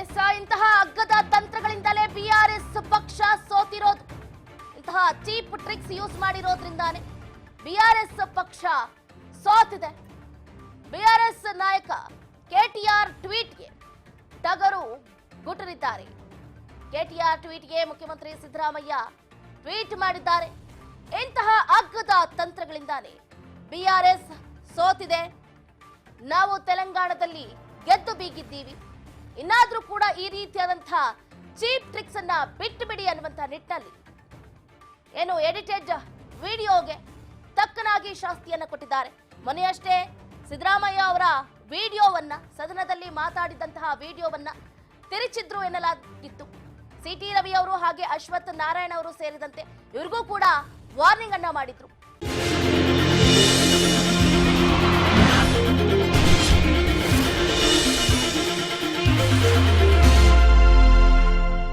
S ಇಂತಹ ಅಗ್ಗದ ತಂತ್ರಗಳಿಂದಲೇ BRS ಪಕ್ಷ ಸೋತಿರೋದು. ಇಂತಹ ಚೀಪ್ ಟ್ರಿಕ್ಸ್ ಯೂಸ್ ಮಾಡಿರೋದ್ರಿಂದಾನೆ ಬಿಆರ್ಎಸ್ ಪಕ್ಷ ಸೋತಿದೆ. ಬಿಆರ್ಎಸ್ ನಾಯಕ ಕೆಟಿಆರ್ ಟ್ವೀಟ್ಗೆ ಟಗರು ಗುಟರಿದ್ದಾರೆ. ಕೆಟಿಆರ್ ಟ್ವೀಟ್ಗೆ ಮುಖ್ಯಮಂತ್ರಿ ಸಿದ್ದರಾಮಯ್ಯ ಟ್ವೀಟ್ ಮಾಡಿದ್ದಾರೆ. ಇಂತಹ ಅಗ್ಗದ ತಂತ್ರಗಳಿಂದಾನೆ ಬಿಆರ್ಎಸ್ ಸೋತಿದೆ. ನಾವು ತೆಲಂಗಾಣದಲ್ಲಿ ಗೆದ್ದು ಬೀಗಿದ್ದೀವಿ. ಇನ್ನಾದ್ರೂ ಕೂಡ ಈ ರೀತಿಯಾದಂತಹ ಚೀಪ್ ಟ್ರಿಕ್ಸ್ ಅನ್ನ ಬಿಟ್ಟು ಬಿಡಿ ಅನ್ನುವಂತಹ ನಿಟ್ಟಿನಲ್ಲಿ ಏನು ಎಡಿಟೆಡ್ ವಿಡಿಯೋಗೆ ತಕ್ಕನಾಗಿ ಶಾಸ್ತಿಯನ್ನ ಕೊಟ್ಟಿದ್ದಾರೆ. ಮೊನ್ನೆಯಷ್ಟೇ ಸಿದ್ದರಾಮಯ್ಯ ಅವರ ವಿಡಿಯೋವನ್ನ, ಸದನದಲ್ಲಿ ಮಾತಾಡಿದಂತಹ ವಿಡಿಯೋವನ್ನ ತಿರುಚಿದ್ರು ಎನ್ನಲಾಗಿತ್ತು. ಸಿ ಟಿ ರವಿ ಅವರು ಹಾಗೆ ಅಶ್ವಥ್ ನಾರಾಯಣ ಅವರು ಸೇರಿದಂತೆ ಇವ್ರಿಗೂ ಕೂಡ ವಾರ್ನಿಂಗ್ ಅನ್ನ ಮಾಡಿದ್ರು.